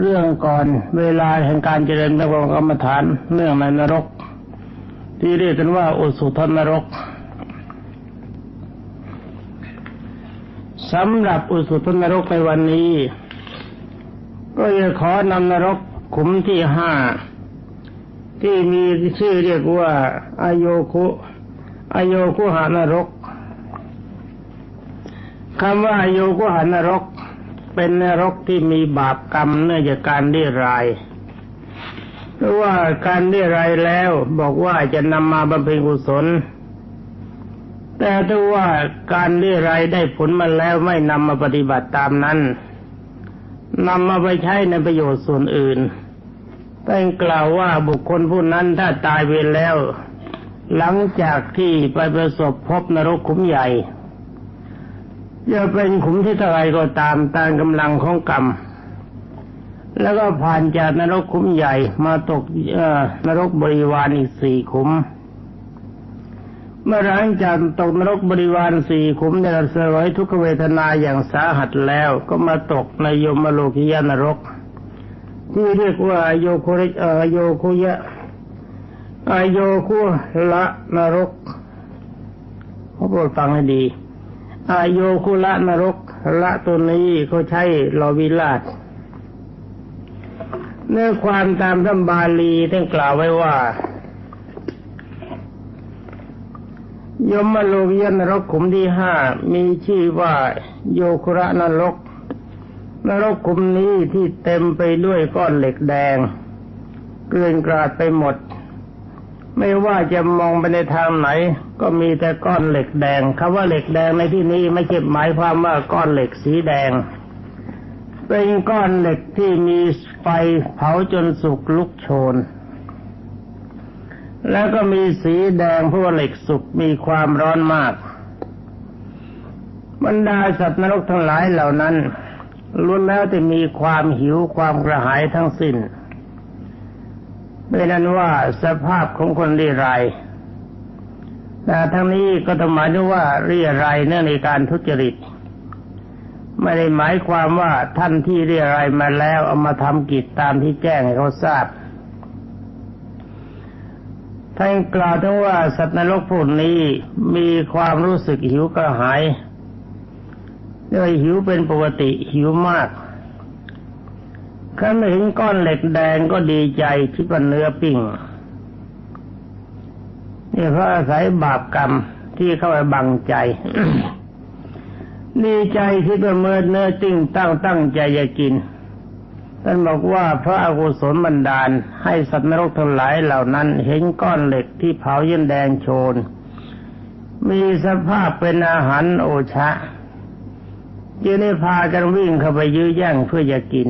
เรื่องก่อนเวลาแห่งการเจริญพระกรรมฐานเนื่องในนรก ที่เรียกกันว่าอุสุทนรกสำหรับอุสุทนรกในวันนี้ ก็จะขอนำนรกขุมที่ห้าที่มีชื่อเรียกว่าอโยคุอโยคุหานรกคำว่าอโยคุหานรก เป็นนรกที่มีบาปกรรมเนื่องจากการเรียรายเพราะว่าการเรียรายแล้วบอกว่าจะนำมาบำเพ็ญกุศล แต่ถ้าว่าการเรียรายได้ผลมาแล้วไม่นำมาปฏิบัติตามนั้นนำมาไปใช้ในประโยชน์ส่วนอื่นแต่กล่าวว่าบุคคลผู้นั้นถ้าตายไปแล้ว หลังจากที่ไปประสบพบนรกขุมใหญ่ จะเป็นขุมที่เท่าไรก็ตามตามกำลังของกรรม แล้วก็ผ่านจากนรกขุมใหญ่มาตกนรกบริวารอีกสี่ขุม เมื่อหลังจากตกนรกบริวารสี่ขุมได้เสวยทุกขเวทนาอย่างสาหัสแล้วก็มาตกในยมโลกิยานรก ที่เรียกว่าโยโคริอโยคุยะอโยคุละนรกเขาโปรดฟังให้ดี อโยคุละนรกละตัวนี้เขาใช้ลอวิลาศเนื้อความตามธรรมบาลีท่านกล่าวไว้ว่า ยมโลกยนรกขุมที่ห้ามีชื่อว่า โยคุระนรก นรกขุมนี้ที่เต็มไปด้วยก้อนเหล็กแดงเกลื่อนกราดไปหมด ไม่ว่าจะมองไปในทางไหนก็มีแต่ก้อนเหล็กแดงคำว่าเหล็กแดงในที่นี้ไม่ใช่หมายความว่าก้อนเหล็กสีแดง เป็นก้อนเหล็กที่มีไฟเผาจนสุกลุกโชน แล้วก็มีสีแดงเพราะว่าเหล็กสุกมีความร้อนมาก บรรดาสัตว์นรกทั้งหลายเหล่านั้นล้วนแล้วแต่มีความหิวความกระหายทั้งสิ้นเป็นนั้นว่าสภาพของคนเรียราย แต่ทั้งนี้ก็ต้องหมายถึงว่าเรียรายเนื่องในการทุจริต ไม่ได้หมายความว่าท่านที่เรียรายมาแล้วเอามาทำกิจตามที่แจ้งให้เขาทราบท่านกล่าวถึงว่าสัตว์นรกพวกนี้มีความรู้สึกหิวกระหายโดยหิวเป็นปกติหิวมากขั้นเห็นก้อนเหล็กแดงก็ดีใจคิดว่าเนื้อปิ้ง นี่เพราะอาศัยบาปกรรมที่เข้าไปบังใจดีใจคิดว่าเมื่อเนื้อติ้งตั้งตั้งใจจะกินท่านบอกว่าพระอกุศลบันดาล ให้สัตว์นรกทั้งหลายเหล่านั้น เห็นก้อนเหล็กที่เผายันแดงโชน มีสภาพเป็นอาหารโอชะจึงได้พากันวิ่งเข้าไปยื้อแย่งเพื่อจะกิน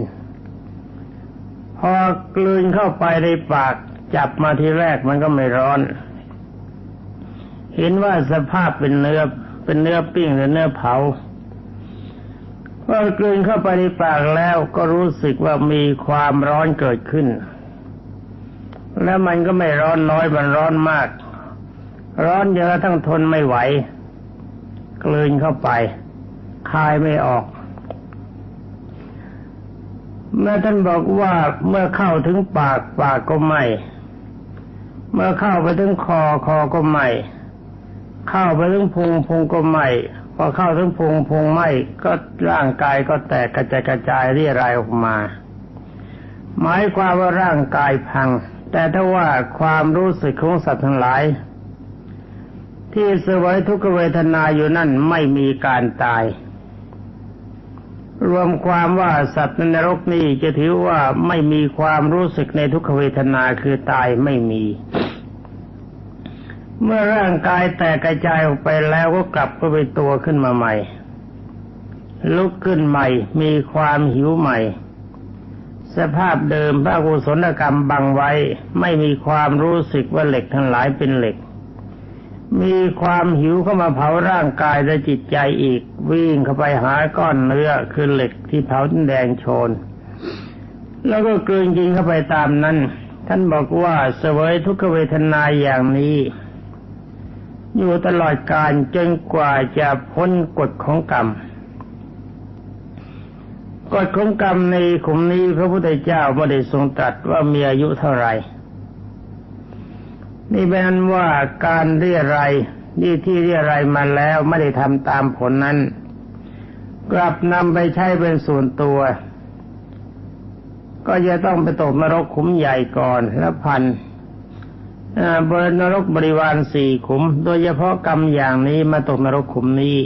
พอกลืนเข้าไปในปากจับมาทีแรกมันก็ไม่ร้อน เห็นว่าสภาพเป็นเนื้อเป็นเนื้อปิ้งหรือเนื้อเผาพอกลืนเข้าไปในปากแล้วก็รู้สึกว่ามีความร้อนเกิดขึ้น แล้วมันก็ไม่ร้อนน้อยมันร้อนมาก ร้อนเยอะทั้งทนไม่ไหว กลืนเข้าไป คายไม่ออก เมื่อท่านบอกว่าเมื่อเข้าถึงปากปากก็ไหมเมื่อเข้าไปถึงคอคอก็ไหม เข้าไปถึงพุงพุงก็ไหมพอเข้าถึงพุงพุงไหมก็ร่างกายก็แตกกระจายกระจายเรียรายออกมา หมายความว่าร่างกายพัง แต่ถ้าว่าความรู้สึกของสัตว์ทั้งหลาย ที่เสวยทุกขเวทนาอยู่นั่นไม่มีการตาย รวมความว่าสัตว์ในนรกนี้จะถือว่าไม่มีความรู้สึกในทุกขเวทนาคือตายไม่มี เมื่อร่างกายแตกกระจายออกไปแล้วก็กลับก็ไปตัวขึ้นมาใหม่ ลุกขึ้นใหม่ มีความหิวใหม่ สภาพเดิมพระกุศลกรรมบังไว้ ไม่มีความรู้สึกว่าเหล็กทั้งหลายเป็นเหล็ก มีความหิวเข้ามาเผาร่างกายและจิตใจอีก วิ่งเข้าไปหาก้อนเนื้อคือเหล็กที่เผาแดงโชน แล้วก็กลืนกินเข้าไปตามนั้น ท่านบอกว่าเสวยทุกขเวทนาอย่างนี้ อยู่ตลอดการจนกว่าจะพ้นกฎของกรรมกฎของกรรมในขุมนี้พระพุทธเจ้าไม่ได้ทรงตรัสว่ามีอายุเท่าไหร่นี่เป็นว่าการเรียรายนี่ที่เรียรายมาแล้วไม่ได้ทำตามผลนั้น กลับนำไปใช้เป็นส่วนตัว ก็จะต้องไปตกนรกขุมใหญ่ก่อนแล้วพัน บรินรกบริวารสี่ขุม โดยเฉพาะกรรมอย่างนี้มาตกนรกขุมนี้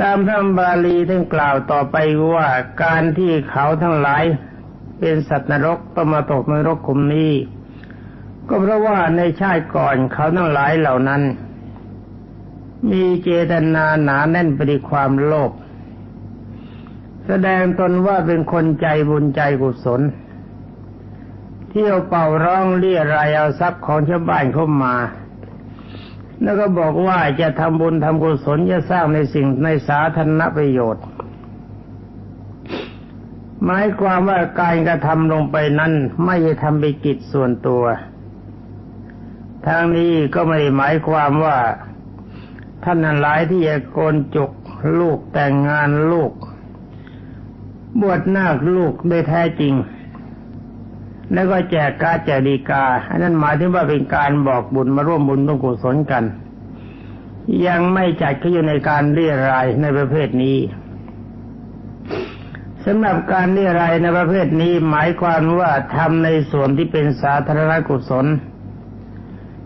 ตามพระบาลีท่านกล่าวต่อไปว่าการที่เขาทั้งหลายเป็นสัตว์นรกต้องมาตกนรกขุมนี้ ก็เพราะว่าในชาติก่อนเขาทั้งหลายเหล่านั้น มีเจตนาหนาแน่นไปด้วยความโลภแสดงตนว่าเป็นคนใจบุญใจกุศล เที่ยวเป่าร้องเรียรายเอาทรัพย์ของชาวบ้านเข้ามา แล้วก็บอกว่าจะทำบุญทำกุศลจะสร้างในสิ่งในสาธารณประโยชน์ หมายความว่าการกระทำลงไปนั้น ไม่ได้ทำไปกิจส่วนตัวทางนี้ก็ไม่ได้หมายความว่าท่านนั้นหลายที่จะโกนจุกลูกแต่งงานลูก บวชนาคลูกโดยแท้จริง แล้วก็แจกกาแจกดีกา อันนั้นหมายถึงว่าเป็นการบอกบุญมาร่วมบุญร่วมกุศลกัน ยังไม่จัดเขาอยู่ในการเรียรายในประเภทนี้สำหรับการเรียรายในประเภทนี้หมายความว่าทำในส่วนที่เป็นสาธารณกุศล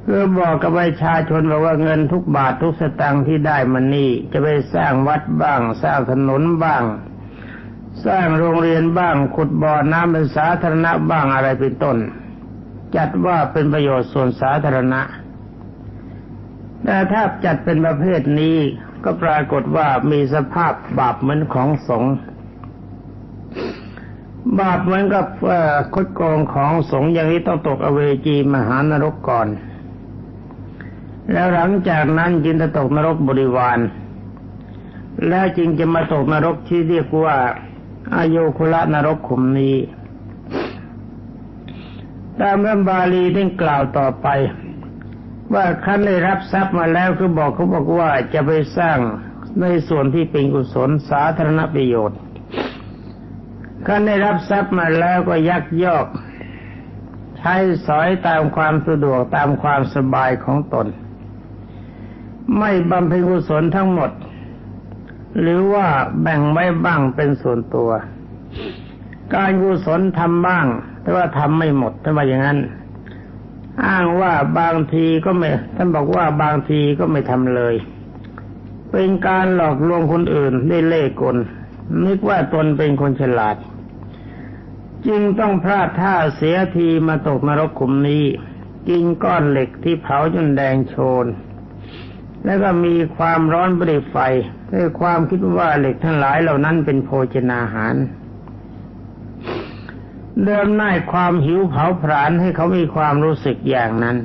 เพื่อบอกกับประชาชนบอกว่าเงินทุกบาททุกสตางค์ที่ได้มันนี่จะไปสร้างวัดบ้าง สร้างถนนบ้าง สร้างโรงเรียนบ้างขุดบ่อน้ำเป็นสาธารณะบ้างอะไรเป็นต้น จัดว่าเป็นประโยชน์ส่วนสาธารณะแต่ถ้าจัดเป็นประเภทนี้ก็ปรากฏว่ามีสภาพบาปเหมือนของสงบาปเหมือนกับคดโกงของสงอย่างนี้ต้องตกอเวจีมหานรกก่อน แล้วหลังจากนั้นจึงจะตกนรกบริวาร แล้วจึงจะมาตกนรกที่เรียกว่า อายุคุละนรกขุมนี้ตามพระบาลีได้กล่าวต่อไป ว่าขั้นได้รับทรัพย์มาแล้วคือบอกเขาบอกว่าจะไปสร้างในส่วนที่เป็นกุศลสาธารณประโยชน์ขั้นได้รับทรัพย์มาแล้วก็ยักยอก ใช้สอยตามความสะดวกตามความสบายของตน ไม่บำเพ็ญกุศลทั้งหมด หรือว่าแบ่งไว้บ้างเป็นส่วนตัว การกุศลทำบ้าง แต่ว่าทำไม่หมดถ้าว่าอย่างนั้น อ้างว่าบางทีก็ไม่ท่านบอกว่าบางทีก็ไม่ทำเลย เป็นการหลอกลวงคนอื่นได้เล่กลนึกว่าตนเป็นคนฉลาด จึงต้องพลาดท่าเสียทีมาตกนรกขุมนี้ กินก้อนเหล็กที่เผาจนแดงโชน แล้วก็มีความร้อนบริไฟด้วยความคิดว่าเหล็กทั้งหลายเหล่านั้นเป็นโภชนาหารเดิมน่ายความหิวเผาผลาญให้เขามีความรู้สึกอย่างนั้น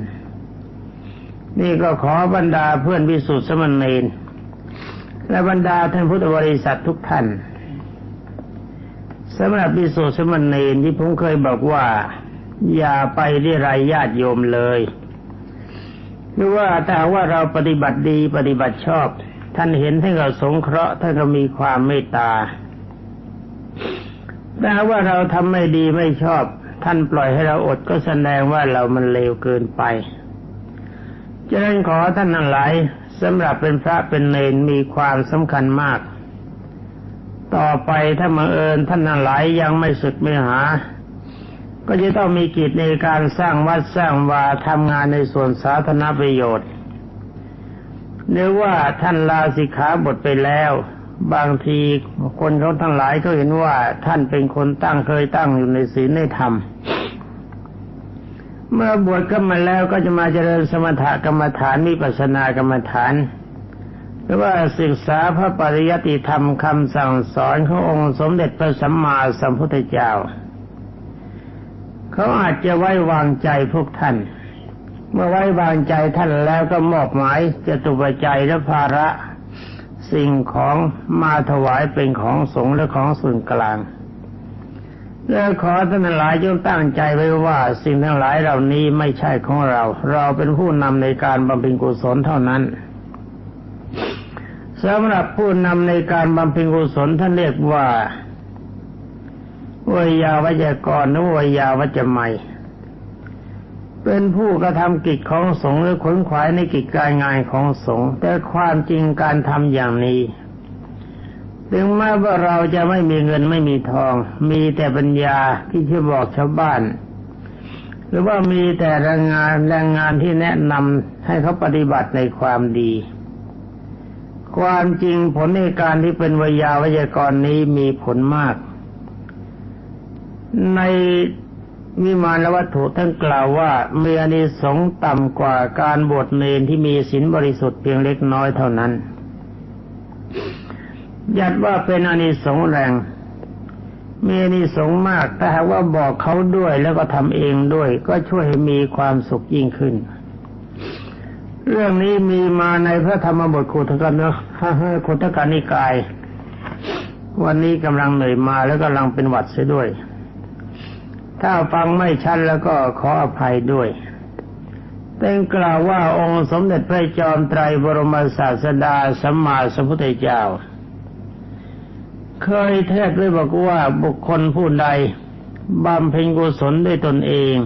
นี่ก็ขอบรรดาเพื่อนวิสุทธิสมณเณรและบรรดาท่านพุทธบริษัททุกท่านสำหรับวิสุทธิสมณเณรที่ผมเคยบอกว่า อย่าไปเรียรายญาติโยมเลย หรือว่าถ้าว่าเราปฏิบัติดีปฏิบัติชอบ ท่านเห็นท่านก็สงเคราะห์ท่านก็มีความเมตตาแต่ว่าเราทำไม่ดีไม่ชอบ ท่านปล่อยให้เราอดก็แสดงว่าเรามันเลวเกินไปฉะนั้นขอท่านทั้งหลายสำหรับเป็นพระเป็นเนนมีความสำคัญมาก ต่อไปถ้าบังเอิญท่านทั้งหลายยังไม่ศึกไม่หา ก็จะต้องมีกิจในการสร้างวัดสร้างวาทำงานในส่วนสาธารณประโยชน์หรือว่าท่านลาสิกขาบทไปแล้ว บางทีคนเขาทั้งหลายก็เห็นว่าท่านเป็นคนตั้งเคยตั้งอยู่ในศีลในธรรม เมื่อบวชก็มาแล้วก็จะมาเจริญสมถกรรมฐานมิปัสสนากรรมฐานหรือว่าศึกษาพระปริยัติธรรมคำสั่งสอนขององค์สมเด็จพระสัมมาสัมพุทธเจ้า เขาอาจจะไว้วางใจพวกท่าน เมื่อไว้วางใจท่านแล้วก็มอบหมายจะตุปัจจัยและภาระ สิ่งของมาถวายเป็นของสงฆ์และของส่วนกลางและขอท่านหลายจงตั้งใจไว้ว่า สิ่งทั้งหลายเหล่านี้ไม่ใช่ของเรา เราเป็นผู้นำในการบำเพ็ญกุศลเท่านั้นสำหรับผู้นำในการบำเพ็ญกุศลท่านเรียกว่า วยาวัจกรหรือวยาวัจไมยเป็นผู้กระทำกิจของสงฆ์หรือขนขวายในกิจการงานของสงฆ์แต่ความจริงการทำอย่างนี้ ถึงแม้ว่าเราจะไม่มีเงินไม่มีทอง มีแต่ปัญญาที่จะบอกชาวบ้าน หรือว่ามีแต่แรงงานแรงงานที่แนะนำให้เขาปฏิบัติในความดี ความจริงผลในการที่เป็นวิยาวิยากรนี้มีผลมาก ในวิมานวัตถุท่านกล่าวว่ามีอานิสงส์ต่ำกว่าการบวชเนรที่มีศีลบริสุทธิ์เพียงเล็กน้อยเท่านั้น ยัดว่าเป็นอานิสงส์แรง มีอานิสงส์มากถ้าหากว่าบอกเขาด้วยแล้วก็ทำเองด้วย ก็ช่วยให้มีความสุขยิ่งขึ้น เรื่องนี้มีมาในพระธรรมบทโคตกันเนาะโคตกันนิกาย วันนี้กำลังเหนื่อยมาแล้วกำลังเป็นหวัดเสียด้วย ถ้าฟังไม่ชัดแล้วก็ขออภัยด้วยเป็นกล่าวว่าองค์สมเด็จพระจอมไตรบรมศาสดาสัมมาสัมพุทธเจ้า เคยเทศน์ไว้บอกว่าบุคคลผู้ใดบำเพ็ญกุศลด้วยตนเอง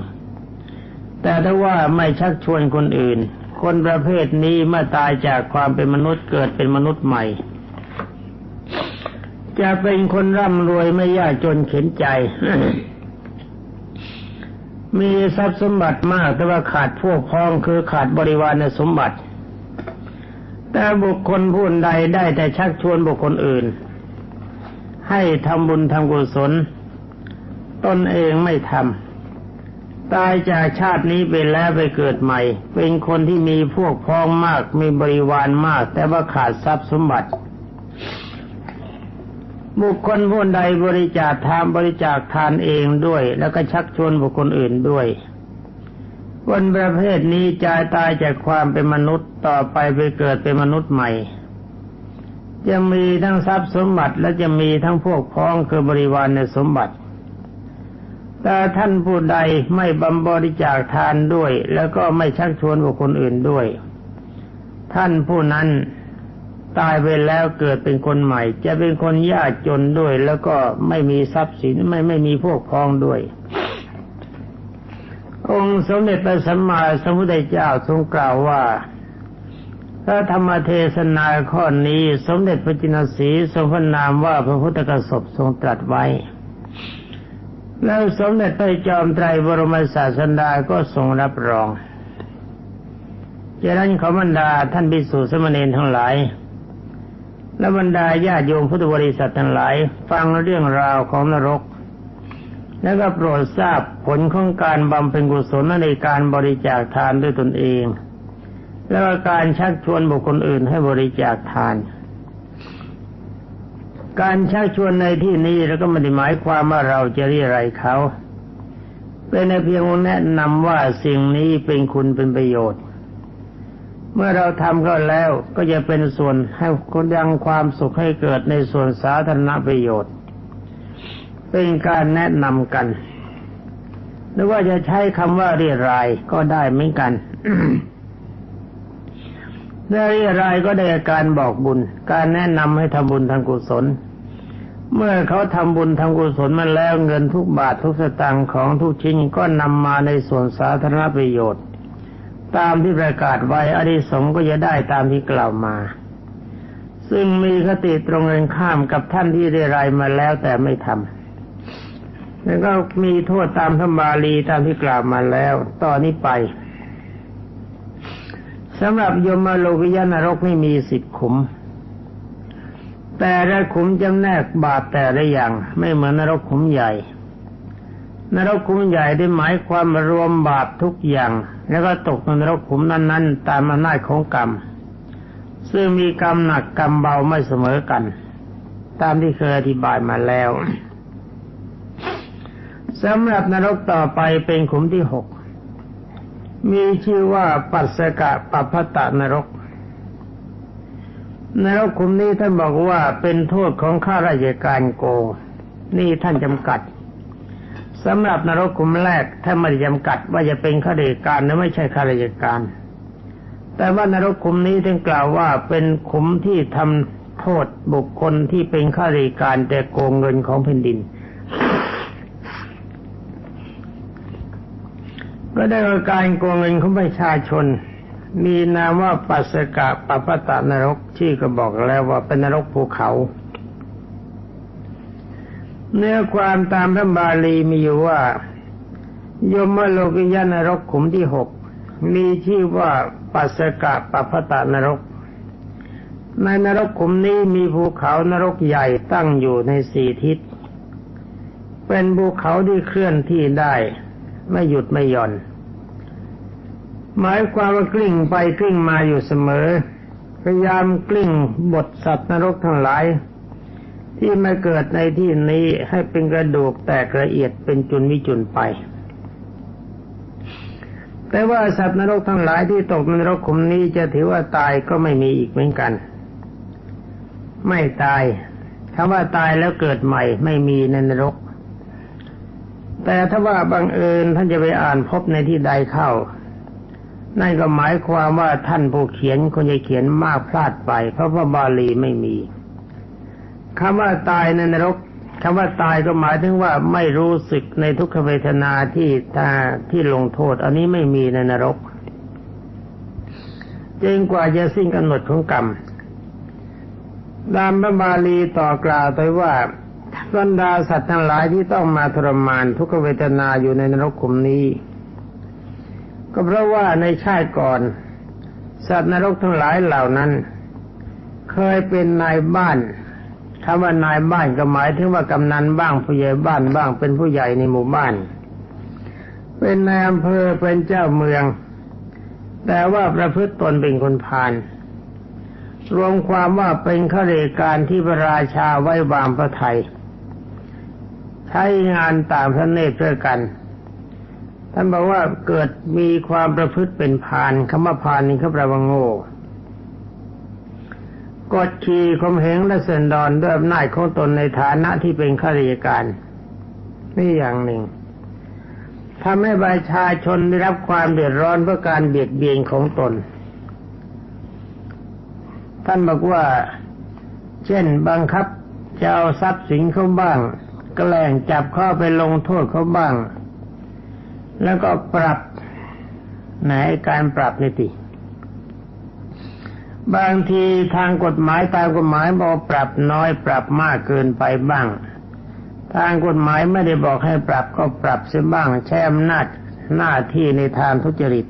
แต่ถ้าว่าไม่ชักชวนคนอื่น คนประเภทนี้เมื่อตายจากความเป็นมนุษย์เกิดเป็นมนุษย์ใหม่ จะเป็นคนร่ำรวยไม่ยากจนเข็นใจ มีทรัพย์สมบัติมากแต่ว่าขาดพวกพ้องคือขาดบริวารในสมบัติ แต่บุคคลผู้ใดได้แต่ชักชวนบุคคลอื่น ให้ทำบุญทำกุศล ตนเองไม่ทำตายจากชาตินี้ไปแล้วไปเกิดใหม่ เป็นคนที่มีพวกพ้องมากมีบริวารมาก แต่ว่าขาดทรัพย์สมบัติ บุคคลผู้ใดบริจาคทานบริจาคทานเองด้วย แล้วก็ชักชวนบุคคลอื่นด้วยคนประเภทนี้จะตายจากความเป็นมนุษย์ต่อไปไปเกิดเป็นมนุษย์ใหม่ จะมีทั้งทรัพย์สมบัติและจะมีทั้งพวกพ้องคือบริวารในสมบัติ แต่ท่านผู้ใดไม่บำบริจาคทานด้วย แล้วก็ไม่ชักชวนบุคคลอื่นด้วย ท่านผู้นั้น ตายไปแล้วเกิดเป็นคนใหม่ จะเป็นคนยากจนด้วย แล้วก็ไม่มีทรัพย์สินไม่ไม่มีพวกพ้องด้วย องค์สมเด็จพระสัมมาสัมพุทธเจ้าทรงกล่าวว่าพระธรรมเทศนาข้อนี้ สมเด็จพระจินสีทรงพนามว่าพระพุทธกสบทรงตรัสไว้ แล้วสมเด็จพระจอมไตรบรมศาสดาก็ทรงรับรองจากนั้นขอบรรดาท่านภิกษุสมณีทั้งหลาย และบรรดาญาโยมพุทธบริษัททั้งหลาย ฟังเรื่องราวของนรก แล้วก็โปรดทราบผลของการบำเพ็ญกุศลในการบริจาคทานด้วยตนเอง แล้วก็การชักชวนบุคคลอื่นให้บริจาคทาน การชักชวนในที่นี้เราก็ไม่ได้หมายความว่าเราจะเรียอะไรเขาเป็นในเพียงแนะนำว่าสิ่งนี้เป็นคุณเป็นประโยชน์ เมื่อเราทำก็แล้วก็จะเป็นส่วนให้คนยังความสุขให้เกิดในส่วนสาธารณประโยชน์ เป็นการแนะนำกัน หรือว่าจะใช้คำว่าเรียรายก็ได้เหมือนกันเรื่องอะไรก็ได้การบอกบุญ การแนะนำให้ทำบุญทางกุศล เมื่อเขาทำบุญทางกุศลมาแล้วเงินทุกบาททุกสตางค์ของทุกชิ้นก็นำมาในส่วนสาธารณประโยชน์ ตามที่ประกาศไว้อริสงก็จะได้ตามที่กล่าวมา ซึ่งมีคติตรงกันข้ามกับท่านที่ได้รายมาแล้วแต่ไม่ทำแล้วก็มีโทษตามธรรมบาลีตามที่กล่าวมาแล้วตอนนี้ไปสำหรับยมโลกิยานรกไม่มีสิบขุม แต่ละขุมจำแนกบาปแต่ละอย่างไม่เหมือนนรกขุมใหญ่ นรกขุมใหญ่ได้หมายความรวมบาปทุกอย่าง แล้วก็ตกในนรกขุมนั้น ๆ ตามอำนาจของกรรม ซึ่งมีกรรมหนักกรรมเบาไม่เสมอกัน ตามที่เคยอธิบายมาแล้วสำหรับนรกต่อไปเป็นขุมที่หก มีชื่อว่าปัสสกะปัพพตะนรก นรกขุมนี้ท่านบอกว่าเป็นโทษของข้าราชการโกงนี่ท่านจำกัด สำหรับนรกขุมแรกท่าไม่ได้จำกัดว่าจะเป็นข้าราชการหรือไม่ใช่ข้าราชการ แต่ว่านรกขุมนี้ท่านกล่าวว่าเป็นขุมที่ทำโทษบุคคลที่เป็นข้าราชการแต่โกงเงินของแผ่นดิน ก็ได้การโกงเงินของประชาชน มีนามว่าปัสกะปปตะนรกชื่ก็บอกแล้วว่าเป็นนรกภูเขา เนื้อความตามพระบาลีมีอยู่ว่ายมโลกิยานรกขุมที่หกมีชื่อว่าปัสสกะปปตะนรก ในนรกขุมนี้มีภูเขานรกใหญ่ตั้งอยู่ในสี่ทิศ เป็นภูเขาที่เคลื่อนที่ได้ ไม่หยุดไม่หย่อน หมายความว่ากลิ้งไปกลิ้งมาอยู่เสมอ พยายามกลิ้งบทสัตว์นรกทั้งหลาย ที่มาเกิดในที่นี้ให้เป็นกระดูกแตกละเอียดเป็นจุนวิจุนไป แต่ว่าสัตว์นรกทั้งหลายที่ตกในรกขุมนี้จะถือว่าตายก็ไม่มีอีกเหมือนกัน ไม่ตายคำว่าตายแล้วเกิดใหม่ไม่มีในนรก แต่ถ้าว่าบังเอิญท่านจะไปอ่านพบในที่ใดเข้า นั่นก็หมายความว่าท่านผู้เขียนคนจะเขียนมากพลาดไป เพราะว่าบาลีไม่มี คำว่าตายในนรกคำว่าตายก็หมายถึงว่าไม่รู้สึกในทุกขเวทนาที่ตาที่ลงโทษ อันนี้ไม่มีในนรกจนกว่าจะสิ้นกำหนดของกรรมตามพระบาลีต่อกล่าวไปว่าบรรดาสัตว์ทั้งหลายที่ต้องมาทรมานทุกขเวทนาอยู่ในนรกขุมนี้ ก็เพราะว่าในชาติก่อน สัตว์นรกทั้งหลายเหล่านั้น เคยเป็นนายบ้าน คำว่านายบ้านก็หมายถึงว่ากำนันบ้างผู้ใหญ่บ้านบ้างเป็นผู้ใหญ่ในหมู่บ้าน เป็นนายอำเภอเป็นเจ้าเมือง แต่ว่าประพฤติตนเป็นคนพาลรวมความว่าเป็นข้าราชการที่พระราชาไว้วางพระไทย ใช้งานตามพระเนตรเพื่อกัน ท่านบอกว่าเกิดมีความประพฤติเป็นพานคำว่าพานนี่เขาแปลว่าโง่ กดขี่ข่มเหงและเสันดอนด้วยอำนาจของตนในฐานะที่เป็นข้าราชการนี่อย่างหนึ่งทำให้ประชาชนได้รับความเดือดร้อนเพราะการเบียดเบียนของตน ท่านบอกว่า เช่นบังคับจะเอาทรัพย์สินเขาบ้าง แกล้งจับเข้าไปลงโทษเขาบ้าง แล้วก็ปรับไหนการปรับนี่ติ บางทีทางกฎหมายตามกฎหมายบอกปรับน้อยปรับมากเกินไปบ้าง ทางกฎหมายไม่ได้บอกให้ปรับก็ปรับเสียบ้างใช้อำนาจหน้าที่ในทางทุจริต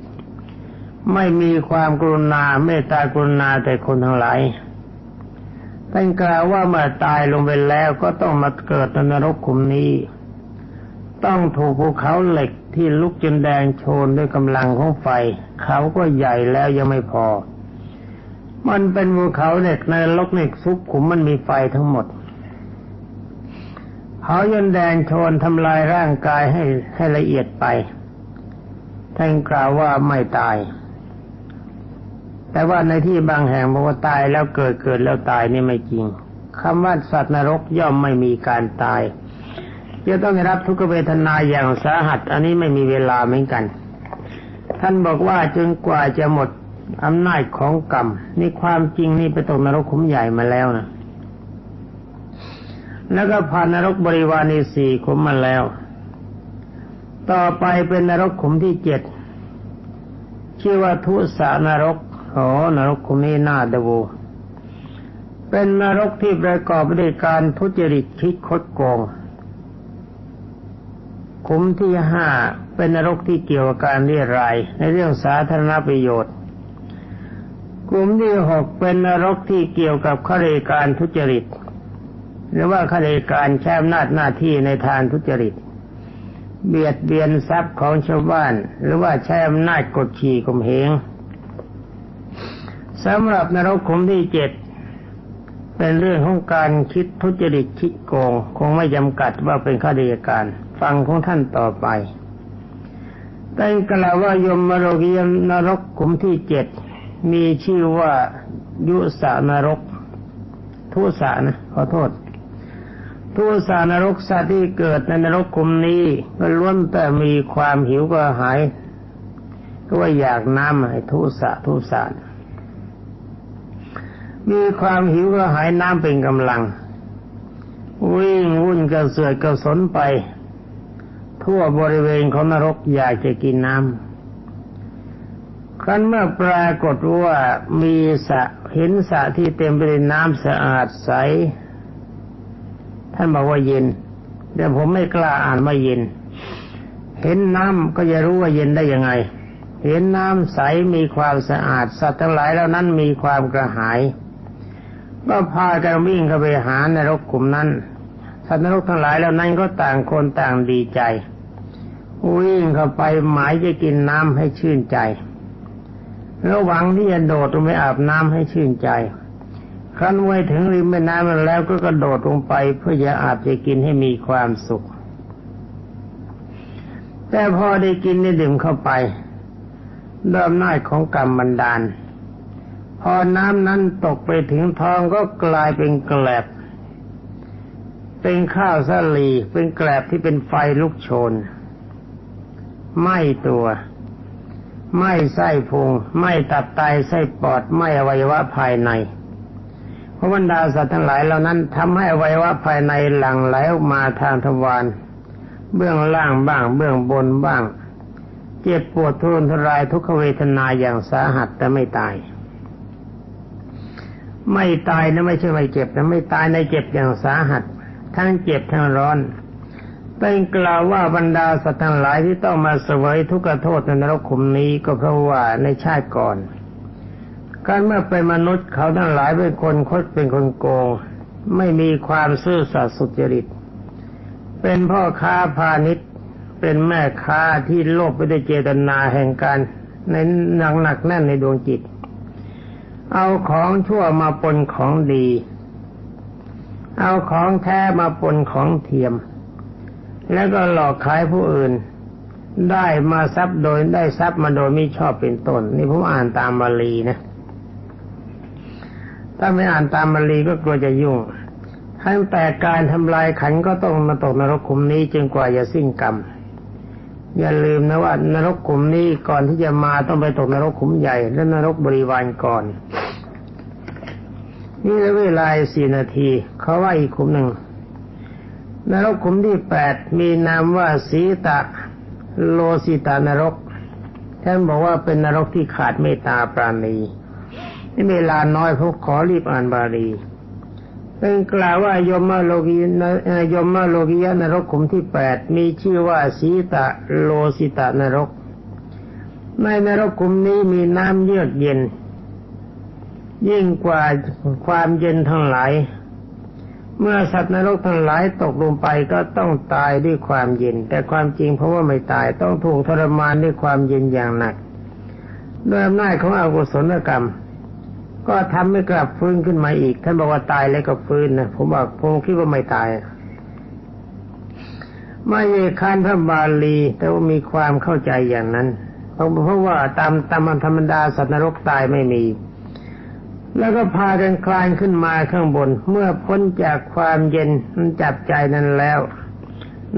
ไม่มีความกรุณาเมตตากรุณาแต่คนทั้งหลายท่านกล่าวว่าเมื่อตายลงไปแล้วก็ต้องมาเกิดในนรกขุมนี้ ต้องถูกภูเขาเหล็กที่ลุกจนแดงโชนด้วยกำลังของไฟ เขาก็ใหญ่แล้วยังไม่พอ มันเป็นภูเขาเหล็กในลกเน็กซุกขุมมันมีไฟทั้งหมดเผาจนแดงโชนทำลายร่างกายให้ให้ละเอียดไปท่านกล่าวว่าไม่ตาย แต่ว่าในที่บางแห่งบอกว่าตายแล้วเกิดเกิดแล้วตายนี่ไม่จริงคำว่าสัตว์นรกย่อมไม่มีการตายจะต้องได้รับทุกเวทนาอย่างสาหัส อันนี้ไม่มีเวลาเหมือนกัน ท่านบอกว่าจนกว่าจะหมด อำนาจของกรรมนี่ความจริงนี่ไปตกนรกขุมใหญ่มาแล้วนะแล้วก็ผ่านนรกบริวารในสี่ขุมมาแล้ว ต่อไปเป็นนรกขุมที่เจ็ดชื่อว่าทุสานรกโอ้นรกขุมนี้น่าดูเป็นนรกที่ประกอบด้วยการทุจริตคิดคดโกงขุมที่ห้าเป็นนรกที่เกี่ยวกับการเรียรายในเรื่องสาธารณประโยชน์ กลุ่มที่หกเป็นนรกที่เกี่ยวกับข้าราชการทุจริต หรือว่าข้าราชการใช้อำนาจหน้าที่ในทางทุจริต เบียดเบียนทรัพย์ของชาวบ้าน หรือว่าใช้อำนาจกดขี่ข่มเหงสำหรับนรกขุมที่เจ็ดเป็นเรื่องของการคิดทุจริตคิดโกง คงไม่จำกัดว่าเป็นข้าราชการ ฟังของท่านต่อไปแต่กล่าวว่ายมมโรกิยนรกขุมที่เจ็ด มีชื่อว่ายุสานรก ทุสานะขอโทษ ทุสานรกสัตว์ที่เกิดในนรกขุมนี้ก็ล้วนแต่มีความหิวกระหายก็ว่าอยากน้ำให้ทุสะทุสานมีความหิวก็หายน้ำเป็นกำลัง วิ่งวุ่นกระเสือกกระสนไป ทั่วบริเวณของนรกอยากจะกินน้ำ ครั้นเมื่อปรากฏว่ามีสะเห็นสระที่เต็มไปด้วยน้ำสะอาดใส ท่านบอกว่าเย็นแต่ผมไม่กล้าอ่านว่าเย็น เห็นน้ำก็จะรู้ว่าเย็นได้ยังไง เห็นน้ำใสมีความสะอาดสัตว์ทั้งหลายแล้วนั้นมีความกระหาย ก็พากันวิ่งเข้าไปหาในรกกลุ่มนั้นสัตว์นรกทั้งหลายแล้วนั้นก็ต่างคนต่างดีใจวิ่งเข้าไปหมายจะกินน้ำให้ชื่นใจ แล้วหวังที่จะโดดลงไปอาบน้ำให้ชื่นใจ ครั้นไว้ถึงริมแม่น้ำแล้วก็กระโดดลงไปเพื่อจะอาบจะกินให้มีความสุข แต่พอได้กินได้ดื่มเข้าไปด้วยอำนาจของกรรมบันดาล พอน้ำนั้นตกไปถึงท้องก็กลายเป็นแกลบ เป็นข้าวสาลี เป็นแกลบที่เป็นไฟลุกโชนไหม้ตัว ไม้ไส้พุง ไม้ตับไตไส้ปอด ไม้อวัยวะภายใน เพราะบรรดาสัตว์ทั้งหลายเหล่านั้นทำให้อวัยวะภายในหลั่งไหลออกมาทางทวารเบื้องล่างบ้าง เบื้องบนบ้าง เจ็บปวดทุรนทรายทุกขเวทนาอย่างสาหัสแต่ไม่ตาย ไม่ตายนะไม่ใช่ไม่เจ็บนะไม่ตายในเจ็บอย่างสาหัส ทั้งเจ็บทั้งร้อน เป็นกล่าวว่าบรรดาสัตว์ทั้งหลายที่ต้องมาเสวยทุกขโทษในนรกขุมนี้ก็เพราะว่าในชาติก่อน การเมื่อเป็นมนุษย์เขาทั้งหลายเป็นคนคดเป็นคนโกง ไม่มีความซื่อสัตย์สุจริต เป็นพ่อค้าพาณิชย์เป็นแม่ค้าที่โลภไปด้วยเจตนาแห่งการในหนักหนักแน่นในดวงจิต เอาของชั่วมาปนของดี เอาของแท้มาปนของเทียม แล้วก็หลอกขายผู้อื่น ได้มาทรัพย์โดยได้ทรัพย์มาโดยไม่ชอบเป็นต้น นี่ผมอ่านตามบาลีนะ ถ้าไม่อ่านตามบาลีก็กลัวจะยุ่งทั้งแต่การทำลายขันก็ต้องมาตกนรกขุมนี้จนกว่าจะสิ้นกรรม อย่าลืมนะว่านรกขุมนี้ก่อนที่จะมาต้องไปตกนรกขุมใหญ่ และนรกบริวารก่อน นี่เวลาสี่นาที เขาว่าอีกขุมหนึ่ง นรกขุมที่แปดมีนามว่าสีตะโลสิตานรก ท่านบอกว่าเป็นนรกที่ขาดเมตตาปราณีนี่เวลาน้อยพวกขอรีบอ่านบาลีเป็นกล่าวว่ายมโลกียมโลกียนรกขุมที่แปดมีชื่อว่าสีตะโลสิตานรก ในนรกขุมนี้มีน้ำเยือกเย็น ยิ่งกว่าความเย็นทั้งหลาย เมื่อสัตว์นรกทั้งหลายตกลงไปก็ต้องตายด้วยความเย็น แต่ความจริงเพราะว่าไม่ตายต้องถูกทรมานด้วยความเย็นอย่างหนักด้วยอำนาจของอกุศลกรรม ก็ทำให้กลับฟื้นขึ้นมาอีก ท่านบอกว่าตายแล้วก็ฟื้นนะผมบอกผมคิดว่าไม่ตายไม่ใช่คานพระบาลี แต่ว่ามีความเข้าใจอย่างนั้นเพราะเพราะว่าตามตามธรรมดาสัตว์นรกตายไม่มี แล้วก็พากันคลานขึ้นมาข้างบน เมื่อพ้นจากความเย็นมันจับใจนั้นแล้ว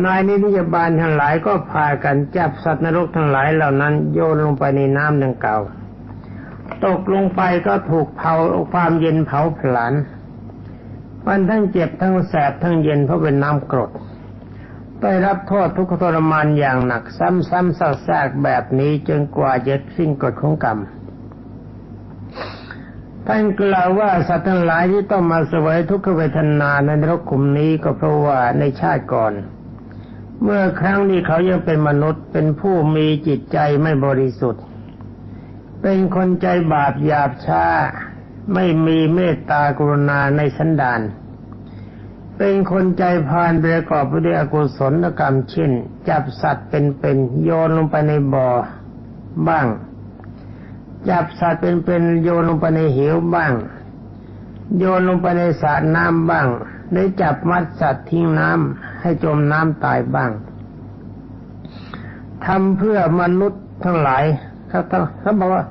นายนิติบาลทั้งหลายก็พากันจับสัตว์นรกทั้งหลายเหล่านั้น โยนลงไปในน้ำดังเก่า ตกลงไปก็ถูกเผาความเย็นเผาผลาญมันทั้งเจ็บทั้งแสบทั้งเย็นเพราะเป็นน้ำกรดได้รับโทษทุกขทรมานอย่างหนักซ้ำๆซากๆแบบนี้จนกว่าจะสิ้นกฎของกรรม ท่านกล่าวว่าสัตว์ทั้งหลายที่ต้องมาเสวยทุกขเวทนาในนรกขุมนี้ก็เพราะว่าในชาติก่อน เมื่อครั้งนี้เขายังเป็นมนุษย์เป็นผู้มีจิตใจไม่บริสุทธิ์ เป็นคนใจบาปหยาบช้า ไม่มีเมตตากรุณาในสันดาน เป็นคนใจพานประกอบไปด้วยอกุศลกรรมเช่น จับสัตว์เป็นๆโยนลงไปในบ่อบ้าง จับสัตว์เป็นๆโยนลงไปในเหวบ้าง โยนลงไปในสระน้ำบ้างได้จับมัดสัตว์ทิ้งน้ำให้จมน้ำตายบ้างทำเพื่อมนุษย์ทั้งหลายเขาเขาบอกว่า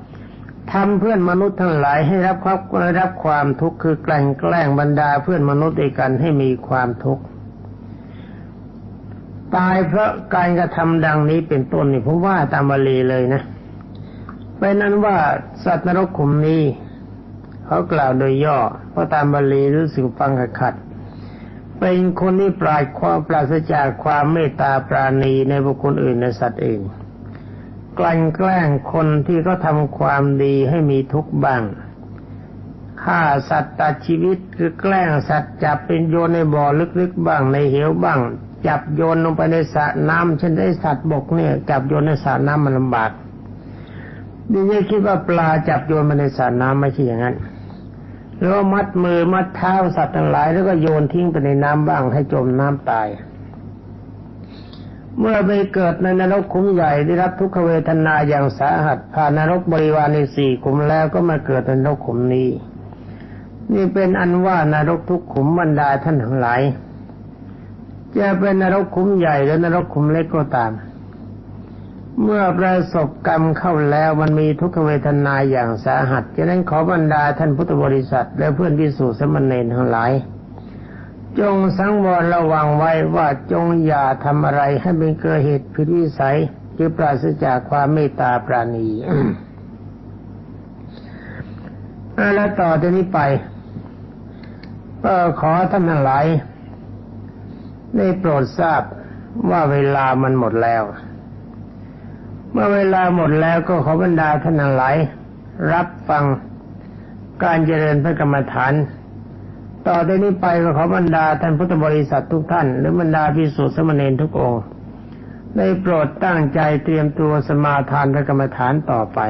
ทำเพื่อนมนุษย์ทั้งหลายให้รับความรับความทุกข์คือแกล้งแกล้งบรรดาเพื่อนมนุษย์ด้วยกันให้มีความทุกข์ตายเพราะการกระทำดังนี้เป็นต้นนี่ผมว่าตามบาลีเลยนะ เป็นนั้นว่าสัตว์นรกขุมนี้ เขากล่าวโดยย่อ เพราะตามบาลีรู้สึกฟังขัดขัด เป็นคนที่ปราดความปราศจากความเมตตาปราณีในบุคคลอื่นในสัตว์อื่นกลั่นแกล้งคนที่เขาทำความดีให้มีทุกข์บ้างฆ่าสัตว์ตัดชีวิตคือแกล้งสัตว์จับเป็นโยนในบ่อลึกๆบ้างในเหวบ้าง จับโยนลงไปในสระน้ำเช่นได้สัตว์บกเนี่ยจับโยนในสระน้ำมันลำบาก ดิฉันคิดว่าปลาจับโยนมาในสระน้ำไม่ใช่อย่างนั้นหรือว่ามัดมือมัดเท้าสัตว์ทั้งหลาย แล้วก็โยนทิ้งไปในน้ำบ้างให้จมน้ำตาย เมื่อไปเกิดในนรกขุมใหญ่ได้รับทุกขเวทนาอย่างสาหัสผ่านนรกบริวารในสี่ขุมแล้วก็มาเกิดในนรกขุมนี้ นี่เป็นอันว่านรกทุกขุมบรรดาท่านทั้งหลายจะเป็นนรกขุมใหญ่หรือนรกขุมเล็กก็ตาม เมื่อประสบกรรมเข้าแล้วมันมีทุกขเวทนาอย่างสาหัสฉะนั้นขอบรรดาท่านพุทธบริษัท และเพื่อนพิสูจน์สมณเณรทั้งหลาย จงสังวรระวังไว้ว่าจงอย่าทำอะไรให้เป็นเกิดเหตุผิดวิสัยคือปราศจากความเมตตาปราณีอ่าแล้วต่อจากนี้ไปก็ขอท่านทั้งหลายได้โปรดทราบว่าเวลามันหมดแล้ว เมื่อเวลาหมดแล้วก็ขอบรรดาท่านหลาย รับฟังการเจริญพระกรรมฐาน ต่อจากนี้ไปก็ขอบรรดาท่านพุทธบริษัททุกท่าน หรือบรรดาพิสุทธิสมณเณรทุกองค์ได้โปรดตั้งใจเตรียมตัวสมาทานพระกรรมฐานต่อไป